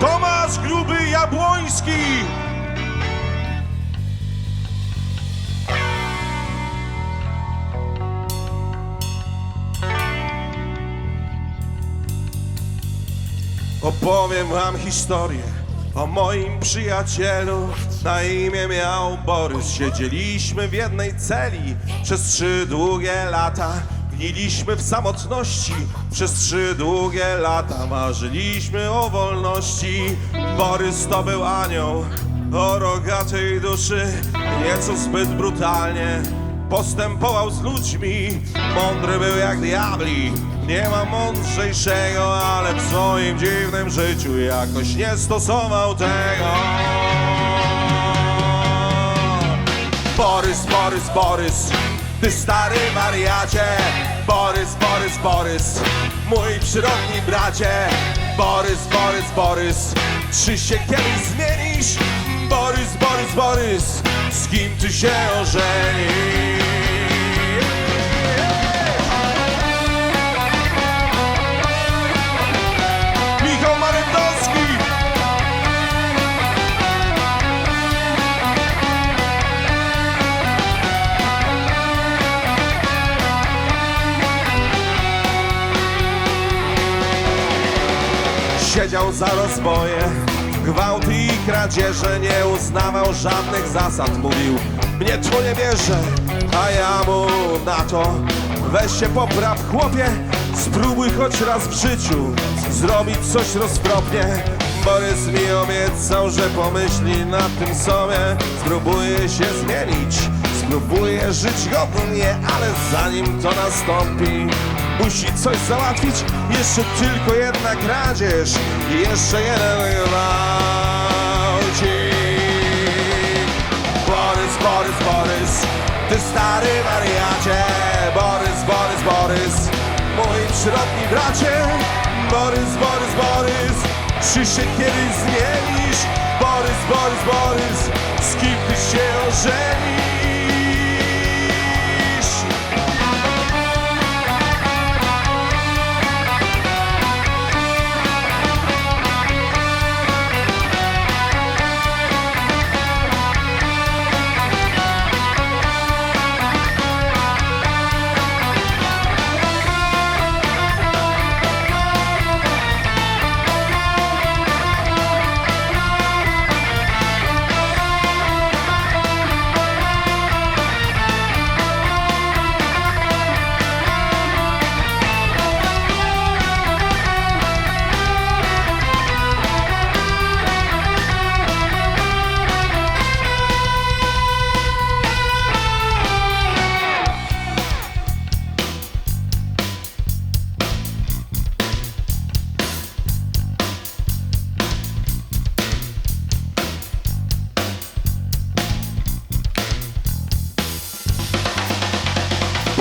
Tomasz Gruby Jabłoński. Opowiem wam historię o moim przyjacielu. Na imię miał Borys. Siedzieliśmy w jednej celi przez trzy długie lata. Gniliśmy w samotności przez trzy długie lata. Marzyliśmy o wolności. Borys to był anioł o rogatej duszy. Nieco zbyt brutalnie postępował z ludźmi. Mądry był jak diabli. Nie ma mądrzejszego, ale w swoim dziwnym życiu jakoś nie stosował tego. Borys, Borys, Borys, ty stary wariacie. Borys, Borys, Borys, mój przyrodni bracie. Borys, Borys, Borys, czy się kiedyś zmienisz? Borys, Borys, Borys, z kim ty się ożenisz? Siedział za rozboje, gwałty i kradzieże Nie uznawał żadnych zasad Mówił, mnie to nie bierze A ja mu na to. Weź się popraw chłopie Spróbuj choć raz w życiu Zrobić coś roztropnie. Borys mi obiecał, że pomyśli nad tym sobie. Spróbuje się zmienić Spróbuje żyć godnie, ale zanim to nastąpi Musi coś załatwić, jeszcze tylko jedna kradzież i jeszcze jeden gwałcik. Borys, Borys, Borys, ty stary wariacie. Borys, Borys, Borys, mój przyrodni bracie. Borys, Borys, Borys, czy się kiedyś zmienisz? Borys, Borys, Borys, z kim ty się ożenisz?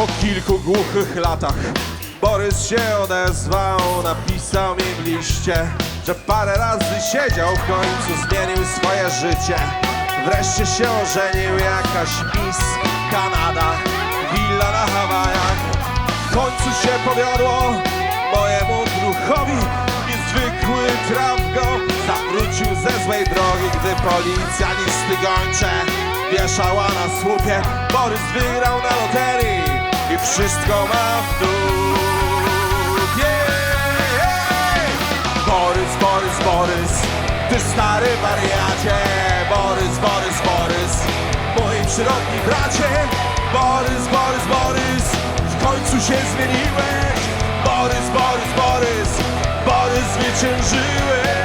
Po kilku głuchych latach Borys się odezwał, napisał mi w liście Że parę razy siedział, w końcu zmienił swoje życie. Wreszcie się ożenił jakaś Miss Kanada Willa na Hawajach. W końcu się powiodło mojemu druchowi Niezwykły traf go zawrócił ze złej drogi Gdy policja listy gończe wieszała na słupie. Borys wygrał na loterii i wszystko ma w dupie. Borys, Borys, Borys, ty stary wariacie. Borys, Borys, Borys, mój przyrodni bracie. Borys, Borys, Borys, w końcu się zmieniłeś. Borys, Borys, Borys, Borys zwyciężyłeś